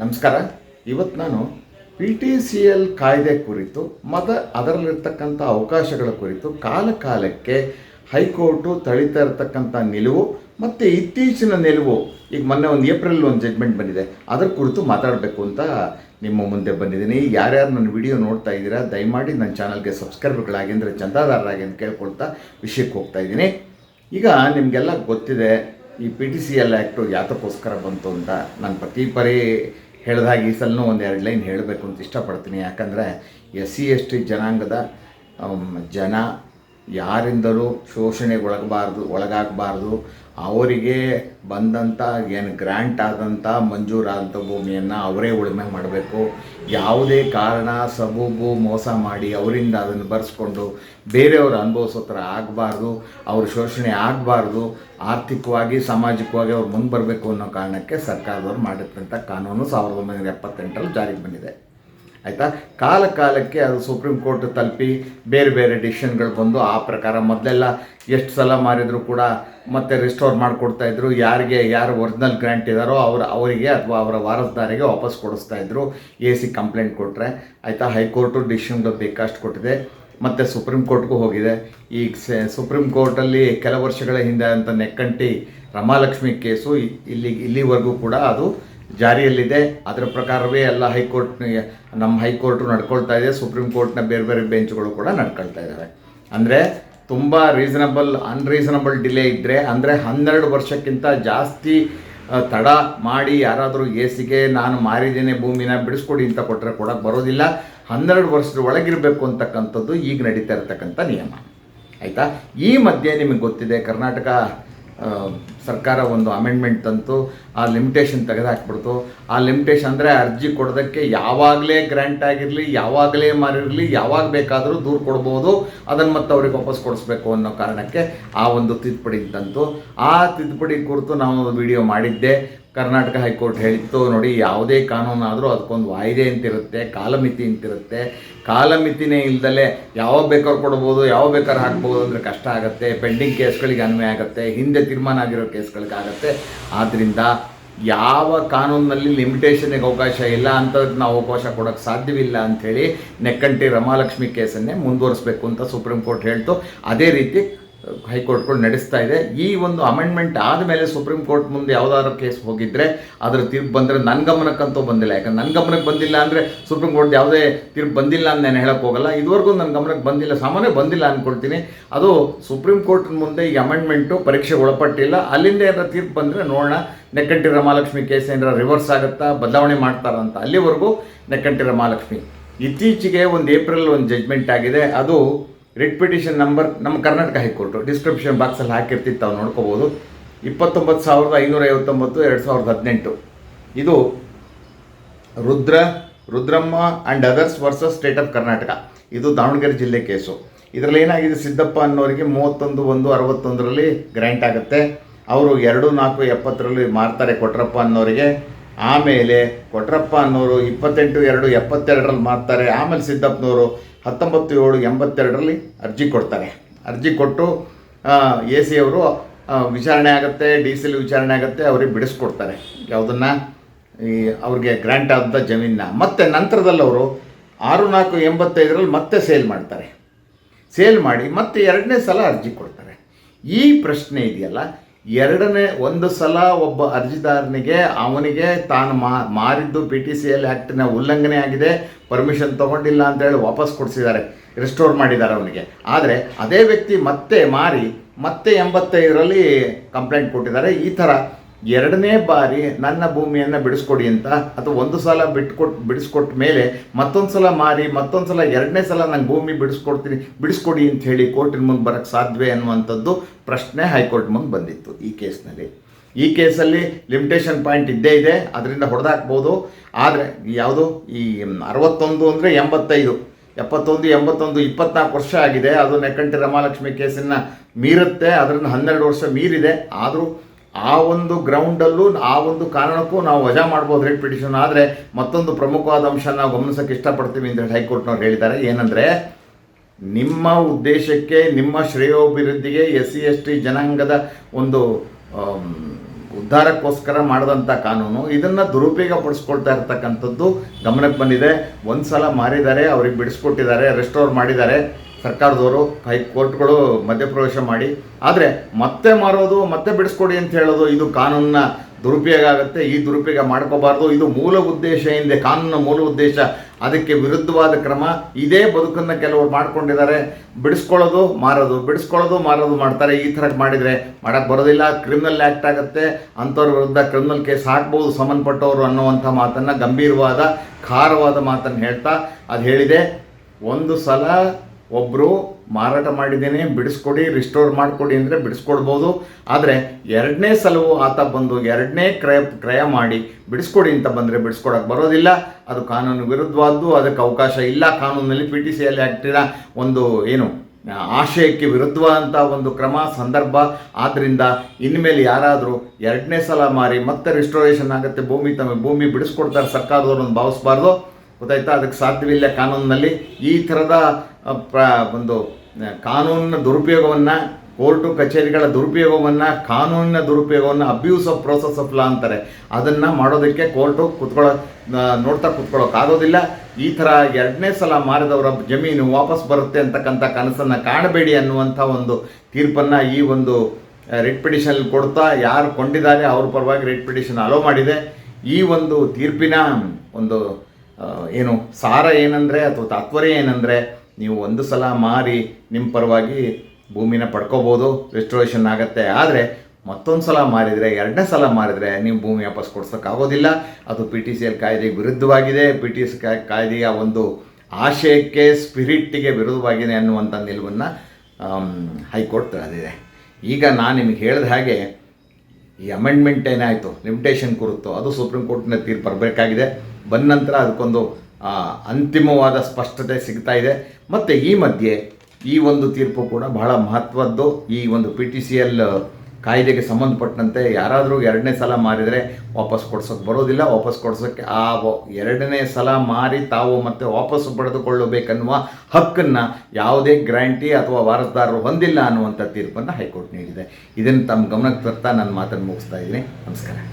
ನಮಸ್ಕಾರ. ಇವತ್ತು ನಾನು ಪಿ ಟಿ ಸಿ ಎಲ್ ಕಾಯ್ದೆ ಕುರಿತು ಮತ್ತು ಅದರಲ್ಲಿರ್ತಕ್ಕಂಥ ಅವಕಾಶಗಳ ಕುರಿತು ಕಾಲ ಕಾಲಕ್ಕೆ ಹೈಕೋರ್ಟು ತಳಿತಾ ಇರತಕ್ಕಂಥ ನಿಲುವು ಮತ್ತು ಇತ್ತೀಚಿನ ನಿಲುವು, ಈಗ ಮೊನ್ನೆ ಒಂದು ಏಪ್ರಿಲ್ ಒಂದು ಜಡ್ಮೆಂಟ್ ಬಂದಿದೆ. ಅದರ ಕುರಿತು ಮಾತಾಡಬೇಕು ಅಂತ ನಿಮ್ಮ ಮುಂದೆ ಬಂದಿದ್ದೀನಿ. ಯಾರ್ಯಾರು ನನ್ನ ವಿಡಿಯೋ ನೋಡ್ತಾ ಇದ್ದೀರಾ, ದಯಮಾಡಿ ನನ್ನ ಚಾನಲ್ಗೆ ಸಬ್ಸ್ಕ್ರೈಬರ್ಗಳಾಗಿ ಅಂದರೆ ಚಂದಾದಾರರಾಗಿ ಅಂತ ಕೇಳ್ಕೊಳ್ತಾ ವಿಷಯಕ್ಕೆ ಹೋಗ್ತಾ ಇದ್ದೀನಿ. ಈಗ ನಿಮಗೆಲ್ಲ ಗೊತ್ತಿದೆ ಈ P T C L act ಯಾತಕ್ಕೋಸ್ಕರ ಬಂತು ಅಂತ ನಾನು ಪ್ರತಿ ಪರಿ ಹೇಳಿದಾಗ ಈ ಸಲನೂ ಒಂದು ಎರಡು ಲೈನ್ ಹೇಳಬೇಕು ಅಂತ ಇಷ್ಟಪಡ್ತೀನಿ. ಯಾಕಂದರೆ ಎಸ್ ಸಿ ಎಸ್ ಟಿ ಜನಾಂಗದ ಜನ ಯಾರಿಂದಲೂ ಶೋಷಣೆಗೆ ಒಳಗಬಾರ್ದು ಒಳಗಾಗಬಾರ್ದು ಅವರಿಗೆ ಬಂದಂಥ ಏನು ಗ್ರ್ಯಾಂಟ್ ಆದಂಥ ಮಂಜೂರಾದಂಥ ಭೂಮಿಯನ್ನು ಅವರೇ ಉಳುಮೆ ಮಾಡಬೇಕು. ಯಾವುದೇ ಕಾರಣ ಸಬೂಬು ಮೋಸ ಮಾಡಿ ಅವರಿಂದ ಅದನ್ನು ಬರೆಸ್ಕೊಂಡು ಬೇರೆಯವರು ಅನುಭವಿಸೋ ಥರ ಆಗಬಾರ್ದು, ಅವ್ರ ಶೋಷಣೆ ಆಗಬಾರ್ದು, ಆರ್ಥಿಕವಾಗಿ, ಸಾಮಾಜಿಕವಾಗಿ ಅವ್ರು ಮುಂದೆ ಬರಬೇಕು ಅನ್ನೋ ಕಾರಣಕ್ಕೆ ಸರ್ಕಾರದವ್ರು ಮಾಡಿರ್ತಂಥ ಕಾನೂನು ಸಾವಿರದ ಒಂಬೈನೂರ ಎಪ್ಪತ್ತೆಂಟರಲ್ಲಿ ಜಾರಿಗೆ ಬಂದಿದೆ. ಆಯಿತಾ? ಕಾಲ ಕಾಲಕ್ಕೆ ಅದು ಸುಪ್ರೀಂ ಕೋರ್ಟ್ ತಲುಪಿ ಬೇರೆ ಬೇರೆ ಡಿಸಿಷನ್ಗಳು ಬಂದು ಆ ಪ್ರಕಾರ ಮೊದಲೆಲ್ಲ ಎಷ್ಟು ಸಲ ಮಾರಿದರೂ ಕೂಡ ಮತ್ತೆ ರಿಸ್ಟೋರ್ ಮಾಡಿಕೊಡ್ತಾ ಇದ್ರು. ಯಾರಿಗೆ ಯಾರು ಒರಿಜಿನಲ್ ಗ್ರ್ಯಾಂಟ್ ಇದ್ದಾರೋ ಅವ್ರ ಅವರಿಗೆ ಅಥವಾ ಅವರ ವಾರಸ್ದಾರಿಗೆ ವಾಪಸ್ ಕೊಡಿಸ್ತಾ ಇದ್ರು. ಎ ಸಿ ಕಂಪ್ಲೇಂಟ್ ಕೊಟ್ಟರೆ ಆಯಿತಾ? ಹೈಕೋರ್ಟು ಡಿಸಿಷನ್ಗಳು ಬೇಕಷ್ಟು ಕೊಟ್ಟಿದೆ. ಮತ್ತು ಸುಪ್ರೀಂ ಕೋರ್ಟ್ಗೂ ಹೋಗಿದೆ. ಈಗ ಸುಪ್ರೀಂ ಕೋರ್ಟಲ್ಲಿ ಕೆಲ ವರ್ಷಗಳ ಹಿಂದೆ ಅಂತ ನೆಕ್ಕಂಟಿ ರಮಾಲಕ್ಷ್ಮಿ ಕೇಸು ಇಲ್ಲಿ, ಇಲ್ಲಿವರೆಗೂ ಕೂಡ ಅದು ಜಾರಿಯಲ್ಲಿದೆ. ಅದರ ಪ್ರಕಾರವೇ ಎಲ್ಲ ಹೈಕೋರ್ಟ್ ನಮ್ಮ ಹೈಕೋರ್ಟು ನಡ್ಕೊಳ್ತಾ ಇದೆ. ಸುಪ್ರೀಂ ಕೋರ್ಟ್ನ ಬೇರೆ ಬೇರೆ ಬೆಂಚ್ಗಳು ಕೂಡ ನಡ್ಕೊಳ್ತಾ ಇದ್ದಾವೆ ಅಂದರೆ ತುಂಬ ರೀಸನಬಲ್ ಅನ್ರೀಸನಬಲ್ ಡಿಲೇ ಇದ್ದರೆ ಅಂದರೆ ಹನ್ನೆರಡು ವರ್ಷಕ್ಕಿಂತ ಜಾಸ್ತಿ ತಡ ಮಾಡಿ ಯಾರಾದರೂ ಎಸಿಗೆ ನಾನು ಮಾರಿದ್ದೇನೆ, ಭೂಮಿನ ಬಿಡಿಸ್ಕೊಡಿ ಅಂತ ಕೊಟ್ಟರೆ ಕೊಡೋಕ್ಕೆ ಬರೋದಿಲ್ಲ. ಹನ್ನೆರಡು ವರ್ಷದ ಒಳಗಿರಬೇಕು ಅಂತಕ್ಕಂಥದ್ದು ಈಗ ನಡೀತಾ ಇರತಕ್ಕಂಥ ನಿಯಮ. ಆಯಿತಾ? ಈ ಮಧ್ಯೆ ನಿಮಗೆ ಗೊತ್ತಿದೆ, ಕರ್ನಾಟಕ ಸರ್ಕಾರ ಒಂದು ಅಮೆಂಡ್ಮೆಂಟ್ ತಂತು, ಆ ಲಿಮಿಟೇಷನ್ ತೆಗೆದುಹಾಕ್ಬಿಡ್ತು ಆ ಲಿಮಿಟೇಷನ್ ಅಂದರೆ ಅರ್ಜಿ ಕೊಡೋದಕ್ಕೆ ಯಾವಾಗಲೇ ಗ್ರ್ಯಾಂಟ್ ಆಗಿರಲಿ, ಯಾವಾಗಲೇ ಮಾರಿರಲಿ, ಯಾವಾಗ ಬೇಕಾದರೂ ದೂರು ಕೊಡ್ಬೋದು ಅದನ್ನು ಮತ್ತೆ ಅವ್ರಿಗೆ ವಾಪಸ್ ಕೊಡಿಸ್ಬೇಕು ಅನ್ನೋ ಕಾರಣಕ್ಕೆ ಆ ಒಂದು ತಿದ್ದುಪಡಿ ತಂತು. ಆ ತಿದ್ದುಪಡಿ ಕುರಿತು ನಾವು ವಿಡಿಯೋ ಮಾಡಿದ್ದೆ. ಕರ್ನಾಟಕ ಹೈಕೋರ್ಟ್ ಹೇಳಿತ್ತು, ನೋಡಿ ಯಾವುದೇ ಕಾನೂನಾದರೂ ಅದಕ್ಕೊಂದು ವಾಯ್ದೆ ಅಂತಿರುತ್ತೆ, ಕಾಲಮಿತಿ ಅಂತಿರುತ್ತೆ. ಕಾಲಮಿತಿನೇ ಇಲ್ದಲೆ ಯಾವಾಗ ಬೇಕಾದ್ರೂ ಕೊಡ್ಬೋದು, ಯಾವ ಬೇಕಾದ್ರೂ ಹಾಕ್ಬೋದು ಅಂದರೆ ಕಷ್ಟ ಆಗುತ್ತೆ. ಪೆಂಡಿಂಗ್ ಕೇಸ್ಗಳಿಗೆ ಅನ್ವಯ ಆಗುತ್ತೆ, ಹಿಂದೆ ತೀರ್ಮಾನ ಆಗಿರೋ ಕೇಸ್ಗಳಿಗೆ ಆಗುತ್ತೆ ಆದ್ದರಿಂದ ಯಾವ ಕಾನೂನಿನಲ್ಲಿ ಲಿಮಿಟೇಷನ್ಗೆ ಅವಕಾಶ ಇಲ್ಲ ಅಂಥದ್ದು ನಾವು ಅವಕಾಶ ಕೊಡೋಕ್ಕೆ ಸಾಧ್ಯವಿಲ್ಲ ಅಂಥೇಳಿ ನೆಕ್ಕಂಟಿ ರಮಾಲಕ್ಷ್ಮಿ ಕೇಸನ್ನೇ ಮುಂದುವರಿಸಬೇಕು ಅಂತ ಸುಪ್ರೀಂ ಕೋರ್ಟ್ ಹೇಳ್ತು. ಅದೇ ರೀತಿ ಹೈಕೋರ್ಟ್ಗಳು ನಡೆಸ್ತಾ ಇದೆ. ಈ ಒಂದು ಅಮೆಂಡ್ಮೆಂಟ್ ಆದಮೇಲೆ ಸುಪ್ರೀಂ ಕೋರ್ಟ್ ಮುಂದೆ ಯಾವುದಾದ್ರು ಕೇಸ್ ಹೋಗಿದ್ರೆ ಅದರ ತೀರ್ಪು ಬಂದರೆ ನನ್ನ ಗಮನಕ್ಕಂತೂ ಬಂದಿಲ್ಲ. ಯಾಕಂದ್ರೆ ನನ್ನ ಗಮನಕ್ಕೆ ಬಂದಿಲ್ಲ ಅಂದರೆ ಸುಪ್ರೀಂ ಕೋರ್ಟ್ ಯಾವುದೇ ತೀರ್ಪು ಬಂದಿಲ್ಲ ಅಂತ ನಾನು ಹೇಳಕ್ಕೆ ಹೋಗಲ್ಲ. ಇದುವರೆಗೂ ನನ್ನ ಗಮನಕ್ಕೆ ಬಂದಿಲ್ಲ. ಸಾಮಾನ್ಯ ಬಂದಿಲ್ಲ ಅಂದ್ಕೊಳ್ತೀನಿ ಅದು ಸುಪ್ರೀಂ ಕೋರ್ಟ್ ಮುಂದೆ ಈ ಅಮೆಂಡ್ಮೆಂಟು ಪರೀಕ್ಷೆಗೆ ಒಳಪಟ್ಟಿಲ್ಲ. ಅಲ್ಲಿಂದ ಏನಾರ ತೀರ್ಪು ಬಂದರೆ ನೋಡೋಣ. ನೆಕ್ಕಂಟಿ ರಮಾಲಕ್ಷ್ಮಿ ಕೇಸ್ ಏನಾರ ರಿವರ್ಸ್ ಆಗುತ್ತಾ? ಬದಲಾವಣೆ ಮಾಡ್ತಾರಂತ ಅಲ್ಲಿವರೆಗೂ ನೆಕ್ಕಂಟಿ ರಮಾಲಕ್ಷ್ಮಿ. ಇತ್ತೀಚೆಗೆ ಒಂದು ಏಪ್ರಿಲ್ ಒಂದು ಜಜ್ಮೆಂಟ್ ಆಗಿದೆ. ಅದು ರಿಟ್ ಪಿಟಿಷನ್ ನಂಬರ್ ನಮ್ಮ ಕರ್ನಾಟಕ ಹೈಕೋರ್ಟು. ಡಿಸ್ಕ್ರಿಪ್ಷನ್ ಬಾಕ್ಸಲ್ಲಿ ಹಾಕಿರ್ತಿತ್ತು ತಾವು ನೋಡ್ಕೋಬೋದು. ಇಪ್ಪತ್ತೊಂಬತ್ತು ಸಾವಿರದ ಐನೂರ ಐವತ್ತೊಂಬತ್ತು ಎರಡು ಸಾವಿರದ ಹದಿನೆಂಟು. ಇದು Rudra, Rudramma and others versus state of Karnataka ಇದು ದಾವಣಗೆರೆ ಜಿಲ್ಲೆ ಕೇಸು. ಇದರಲ್ಲಿ ಏನಾಗಿದೆ, ಸಿದ್ದಪ್ಪ ಅನ್ನೋರಿಗೆ ಮೂವತ್ತೊಂದು, ಒಂದು, ಅರವತ್ತೊಂದರಲ್ಲಿ ಗ್ರ್ಯಾಂಟ್ ಆಗುತ್ತೆ. ಅವರು ಎರಡು, ನಾಲ್ಕು, ಎಪ್ಪತ್ತರಲ್ಲಿ ಮಾರ್ತಾರೆ ಕೊಟ್ರಪ್ಪ ಅನ್ನೋರಿಗೆ. ಆಮೇಲೆ ಕೊಟ್ರಪ್ಪ ಅನ್ನೋರು ಇಪ್ಪತ್ತೆಂಟು, ಎರಡು, ಎಪ್ಪತ್ತೆರಡರಲ್ಲಿ ಮಾರ್ತಾರೆ. ಆಮೇಲೆ ಸಿದ್ದಪ್ಪನವರು ಹತ್ತೊಂಬತ್ತು ಏಳು ಎಂಬತ್ತೆರಡರಲ್ಲಿ ಅರ್ಜಿ ಕೊಡ್ತಾರೆ. ಅರ್ಜಿ ಕೊಟ್ಟು ಎ ಸಿ ಅವರು ವಿಚಾರಣೆ ಆಗುತ್ತೆ, ಡಿ ಸಿಲಿ ವಿಚಾರಣೆ ಆಗುತ್ತೆ, ಅವ್ರಿಗೆ ಬಿಡಿಸ್ಕೊಡ್ತಾರೆ. ಯಾವುದನ್ನು? ಈ, ಅವ್ರಿಗೆ ಗ್ರ್ಯಾಂಟ್ ಆದಂಥ ಜಮೀನನ್ನ. ಮತ್ತು ನಂತರದಲ್ಲಿ ಅವರು ಆರು ನಾಲ್ಕು ಎಂಬತ್ತೈದರಲ್ಲಿ ಮತ್ತೆ ಸೇಲ್ ಮಾಡ್ತಾರೆ. ಸೇಲ್ ಮಾಡಿ ಮತ್ತೆ ಎರಡನೇ ಸಲ ಅರ್ಜಿ ಕೊಡ್ತಾರೆ. ಈ ಪ್ರಶ್ನೆ ಇದೆಯಲ್ಲ ಎರಡನೇ ಒಂದು ಸಲ ಒಬ್ಬ ಅರ್ಜಿದಾರನಿಗೆ ಅವನಿಗೆ ತಾನು ಮಾರಿದ್ದು ಪಿ ಟಿ ಸಿ ಎಲ್ ಆ್ಯಕ್ಟಿನ ಉಲ್ಲಂಘನೆ ಆಗಿದೆ ಪರ್ಮಿಷನ್ ತೊಗೊಂಡಿಲ್ಲ ಅಂತೇಳಿ ವಾಪಸ್ ಕೊಡಿಸಿದ್ದಾರೆ ರಿಸ್ಟೋರ್ ಮಾಡಿದ್ದಾರೆ ಅವನಿಗೆ. ಆದರೆ ಅದೇ ವ್ಯಕ್ತಿ ಮತ್ತೆ ಮಾರಿ ಮತ್ತೆ ಎಂಬತ್ತೈದರಲ್ಲಿ ಕಂಪ್ಲೇಂಟ್ ಕೊಟ್ಟಿದ್ದಾರೆ. ಈ ಥರ ಎರಡನೇ ಬಾರಿ ನನ್ನ ಭೂಮಿಯನ್ನು ಬಿಡಿಸ್ಕೊಡಿ ಅಂತ, ಅಥವಾ ಒಂದು ಸಲ ಬಿಟ್ಕೊಟ್ ಬಿಡಿಸ್ಕೊಟ್ಟ ಮೇಲೆ ಮತ್ತೊಂದು ಸಲ ಮಾರಿ, ಮತ್ತೊಂದು ಸಲ ಎರಡನೇ ಸಲ ನಂಗೆ ಭೂಮಿ ಬಿಡಿಸ್ಕೊಡ್ತೀನಿ, ಬಿಡಿಸ್ಕೊಡಿ ಅಂತ ಹೇಳಿ ಕೋರ್ಟಿನ ಮುಂದೆ ಬರೋಕ್ಕೆ ಸಾಧ್ಯವೇ ಅನ್ನುವಂಥದ್ದು ಪ್ರಶ್ನೆ ಹೈಕೋರ್ಟ್ ಮುಂದೆ ಬಂದಿತ್ತು ಈ ಕೇಸ್ನಲ್ಲಿ. ಈ ಕೇಸಲ್ಲಿ ಲಿಮಿಟೇಷನ್ ಪಾಯಿಂಟ್ ಇದ್ದೇ ಇದೆ, ಅದರಿಂದ ಹೊಡೆದಾಕ್ಬೋದು. ಆದರೆ ಯಾವುದು? ಈ ಅರವತ್ತೊಂದು ಅಂದರೆ ಎಂಬತ್ತೈದು, ಎಪ್ಪತ್ತೊಂದು, ಎಂಬತ್ತೊಂದು, ಇಪ್ಪತ್ನಾಲ್ಕು ವರ್ಷ ಆಗಿದೆ. ಅದು ನೆಕ್ಕಂಟಿ ರಮಾಲಕ್ಷ್ಮಿ ಕೇಸನ್ನು ಮೀರುತ್ತೆ, ಅದರಿಂದ ಹನ್ನೆರಡು ವರ್ಷ ಮೀರಿದೆ. ಆದರೂ ಆ ಒಂದು ಗ್ರೌಂಡಲ್ಲೂ ಆ ಒಂದು ಕಾರಣಕ್ಕೂ ನಾವು ವಜಾ ಮಾಡ್ಬೋದು ರೈಟ್ ಪಿಟಿಷನ್ ಆದರೆ ಮತ್ತೊಂದು ಪ್ರಮುಖವಾದ ಅಂಶ ನಾವು ಗಮನಿಸೋಕ್ಕೆ ಇಷ್ಟಪಡ್ತೀವಿ ಅಂತ ಹೇಳಿ ಹೈಕೋರ್ಟ್ನವ್ರು ಹೇಳಿದ್ದಾರೆ. ಏನಂದರೆ, ನಿಮ್ಮ ಉದ್ದೇಶಕ್ಕೆ, ನಿಮ್ಮ ಶ್ರೇಯೋಭಿವೃದ್ಧಿಗೆ ಎಸ್ ಸಿ ಎಸ್ ಟಿ ಜನಾಂಗದ ಒಂದು ಉದ್ಧಾರಕ್ಕೋಸ್ಕರ ಮಾಡಿದಂಥ ಕಾನೂನು. ಇದನ್ನು ದುರುಪಯೋಗ ಪಡಿಸ್ಕೊಳ್ತಾ ಇರ್ತಕ್ಕಂಥದ್ದು ಗಮನಕ್ಕೆ ಬಂದಿದೆ. ಒಂದು ಸಲ ಮಾರಿದ್ದಾರೆ, ಅವ್ರಿಗೆ ಬಿಡಿಸ್ಕೊಟ್ಟಿದ್ದಾರೆ ರೆಸ್ಟೋರ್ ಮಾಡಿದ್ದಾರೆ. ಸರ್ಕಾರದವರು ಹೈಕೋರ್ಟ್ಗಳು ಮಧ್ಯಪ್ರವೇಶ ಮಾಡಿ, ಆದರೆ ಮತ್ತೆ ಮಾರೋದು, ಮತ್ತೆ ಬಿಡಿಸ್ಕೊಡಿ ಅಂತ ಹೇಳೋದು, ಇದು ಕಾನೂನಿನ ದುರುಪಯೋಗ ಆಗುತ್ತೆ, ಈ ದುರುಪಯೋಗ ಮಾಡ್ಕೋಬಾರ್ದು, ಇದು ಮೂಲ ಉದ್ದೇಶ ಹಿಂದೆ, ಕಾನೂನಿನ ಮೂಲ ಉದ್ದೇಶ, ಅದಕ್ಕೆ ವಿರುದ್ಧವಾದ ಕ್ರಮ, ಇದೇ ಬದುಕನ್ನು ಕೆಲವರು ಮಾಡ್ಕೊಂಡಿದ್ದಾರೆ, ಬಿಡಿಸ್ಕೊಳ್ಳೋದು, ಮಾರೋದು ಬಿಡಿಸ್ಕೊಳ್ಳೋದು, ಮಾರೋದು ಮಾಡ್ತಾರೆ, ಈ ಥರ ಮಾಡಿದರೆ ಮಾಡೋಕ್ಕೆ ಬರೋದಿಲ್ಲ ಕ್ರಿಮಿನಲ್ ಆ್ಯಕ್ಟ್ ಆಗುತ್ತೆ, ಅಂಥವ್ರ ವಿರುದ್ಧ ಕ್ರಿಮಿನಲ್ ಕೇಸ್ ಹಾಕ್ಬೋದು ಸಂಬಂಧಪಟ್ಟವರು ಅನ್ನುವಂಥ ಮಾತನ್ನು, ಗಂಭೀರವಾದ, ಖಾರವಾದ ಮಾತನ್ನು ಹೇಳ್ತಾ, ಅದು ಹೇಳಿದೆ. ಒಂದು ಸಲ ಒಬ್ಬರು ಮಾರಾಟ ಮಾಡಿದ್ದೇನೆ, ಬಿಡಿಸ್ಕೊಡಿ ರಿಸ್ಟೋರ್ ಮಾಡಿಕೊಡಿ ಅಂದರೆ ಬಿಡಿಸ್ಕೊಡ್ಬೋದು. ಆದರೆ ಎರಡನೇ ಸಲವು ಆತ ಬಂದು ಎರಡನೇ ಕ್ರಯ ಕ್ರಯ ಮಾಡಿ ಬಿಡಿಸ್ಕೊಡಿ ಅಂತ ಬಂದರೆ ಬಿಡಿಸ್ಕೊಡಕ್ಕೆ ಬರೋದಿಲ್ಲ. ಅದು ಕಾನೂನು ವಿರುದ್ಧವಾದ್ದು, ಅದಕ್ಕೆ ಅವಕಾಶ ಇಲ್ಲ. ಕಾನೂನಲ್ಲಿ ಪಿ ಟಿ ಸಿಯಲ್ಲಿ ಆ್ಯಕ್ಟಿನ ಒಂದು ಏನು, ಆಶಯಕ್ಕೆ ವಿರುದ್ಧವಾದಂಥ ಒಂದು ಕ್ರಮ, ಸಂದರ್ಭ. ಆದ್ದರಿಂದ ಇನ್ಮೇಲೆ ಯಾರಾದರೂ ಎರಡನೇ ಸಲ ಮಾರಿ ಮತ್ತೆ ರಿಸ್ಟೋರೇಷನ್ ಆಗುತ್ತೆ, ಭೂಮಿ ತಮ್ಮ ಭೂಮಿ ಬಿಡಿಸ್ಕೊಡ್ತಾರೆ ಸರ್ಕಾರದವ್ರು ಒಂದು ಭಾವಿಸ್ಬಾರ್ದು. ಗೊತ್ತಾಯ್ತಾ? ಅದಕ್ಕೆ ಸಾಧ್ಯವಿಲ್ಲ ಕಾನೂನಿನಲ್ಲಿ. ಈ ಥರದ ಪ್ರ, ಒಂದು ಕಾನೂನಿನ ದುರುಪಯೋಗವನ್ನು, ಕೋರ್ಟು, ಕಚೇರಿಗಳ ದುರುಪಯೋಗವನ್ನು, ಕಾನೂನಿನ ದುರುಪಯೋಗವನ್ನು abuse of process of law ಅಂತಾರೆ. ಅದನ್ನು ಮಾಡೋದಕ್ಕೆ ಕೋರ್ಟು ಕುತ್ಕೊಳ್ಳೋ ನೋಡ್ತಾ ಕುತ್ಕೊಳ್ಳೋಕ್ಕಾಗೋದಿಲ್ಲ ಈ ಥರ ಎರಡನೇ ಸಲ ಮಾರಿದವರ ಜಮೀನು ವಾಪಸ್ ಬರುತ್ತೆ ಅಂತಕ್ಕಂಥ ಕನಸನ್ನು ಕಾಣಬೇಡಿ ಅನ್ನುವಂಥ ಒಂದು ತೀರ್ಪನ್ನು ಈ ಒಂದು ರೆಡ್ ಪಿಟಿಷನ್ ಕೊಡ್ತಾ, ಯಾರು ಕೊಂಡಿದ್ದಾರೆ ಅವ್ರ ಪರವಾಗಿ ರೆಡ್ ಪಿಟಿಷನ್ ಅಲೋ ಮಾಡಿದೆ. ಈ ಒಂದು ತೀರ್ಪಿನ ಒಂದು ಏನು ಸಾರ ಏನಂದರೆ ಅಥವಾ ತಾತ್ಪರ್ಯ ಏನಂದರೆ ನೀವು ಒಂದು ಸಲ ಮಾರಿ ನಿಮ್ಮ ಪರವಾಗಿ ಭೂಮಿನ ಪಡ್ಕೋಬೋದು ರೆಸ್ಟೋರೇಷನ್ ಆಗುತ್ತೆ. ಆದರೆ ಮತ್ತೊಂದು ಸಲ ಮಾರಿದರೆ, ಎರಡನೇ ಸಲ ಮಾರಿದರೆ ನೀವು ಭೂಮಿ ವಾಪಸ್ ಕೊಡ್ಸೋಕ್ಕಾಗೋದಿಲ್ಲ. ಅದು ಪಿ ಟಿ ಸಿ ಎಲ್ ಕಾಯ್ದೆಗೆ ವಿರುದ್ಧವಾಗಿದೆ. ಪಿ ಟಿ ಸಿ ಕಾಯ್ದೆಯ ಒಂದು ಆಶಯಕ್ಕೆ ಸ್ಪಿರಿಟ್ಟಿಗೆ ವಿರುದ್ಧವಾಗಿದೆ ಅನ್ನುವಂಥ ನಿಲುವನ್ನು ಹೈಕೋರ್ಟ್ ತಳೆದಿದೆ ಈಗ ನಾನು ನಿಮಗೆ ಹೇಳಿದ ಹಾಗೆ ಈ ಅಮೆಂಡ್ಮೆಂಟ್ ಏನಾಯಿತು ಲಿಮಿಟೇಷನ್ ಕುರಿತು ಅದು ಸುಪ್ರೀಂ ಕೋರ್ಟ್ನ ತೀರ್ಪು ಬರಬೇಕಾಗಿದೆ. ಬಂದ ನಂತರ ಅದಕ್ಕೊಂದು ಅಂತಿಮವಾದ ಸ್ಪಷ್ಟತೆ ಸಿಗ್ತಾ ಇದೆ. ಮತ್ತು ಈ ಮಧ್ಯೆ ಈ ಒಂದು ತೀರ್ಪು ಕೂಡ ಬಹಳ ಮಹತ್ವದ್ದು. ಈ ಒಂದು ಪಿ ಟಿ ಸಿ ಎಲ್ ಕಾಯ್ದೆಗೆ ಸಂಬಂಧಪಟ್ಟಂತೆ ಯಾರಾದರೂ ಎರಡನೇ ಸಲ ಮಾರಿದರೆ ವಾಪಸ್ ಕೊಡ್ಸೋಕ್ಕೆ ಬರೋದಿಲ್ಲ. ವಾಪಸ್ ಕೊಡ್ಸೋಕ್ಕೆ ಆ ಎರಡನೇ ಸಲ ಮಾರಿ ತಾವು ಮತ್ತೆ ವಾಪಸ್ ಪಡೆದುಕೊಳ್ಳಬೇಕನ್ನುವ ಹಕ್ಕನ್ನು ಯಾವುದೇ ಗ್ಯಾರಂಟಿ ಅಥವಾ ವಾರಸ್ದಾರರು ಹೊಂದಿಲ್ಲ ಅನ್ನುವಂಥ ತೀರ್ಪನ್ನು ಹೈಕೋರ್ಟ್ ನೀಡಿದೆ. ಇದನ್ನು ತಮ್ಮ ಗಮನಕ್ಕೆ ತರ್ತಾ ನನ್ನ ಮಾತನ್ನು ಮುಗಿಸ್ತಾ ಇದ್ದೀನಿ. ನಮಸ್ಕಾರ.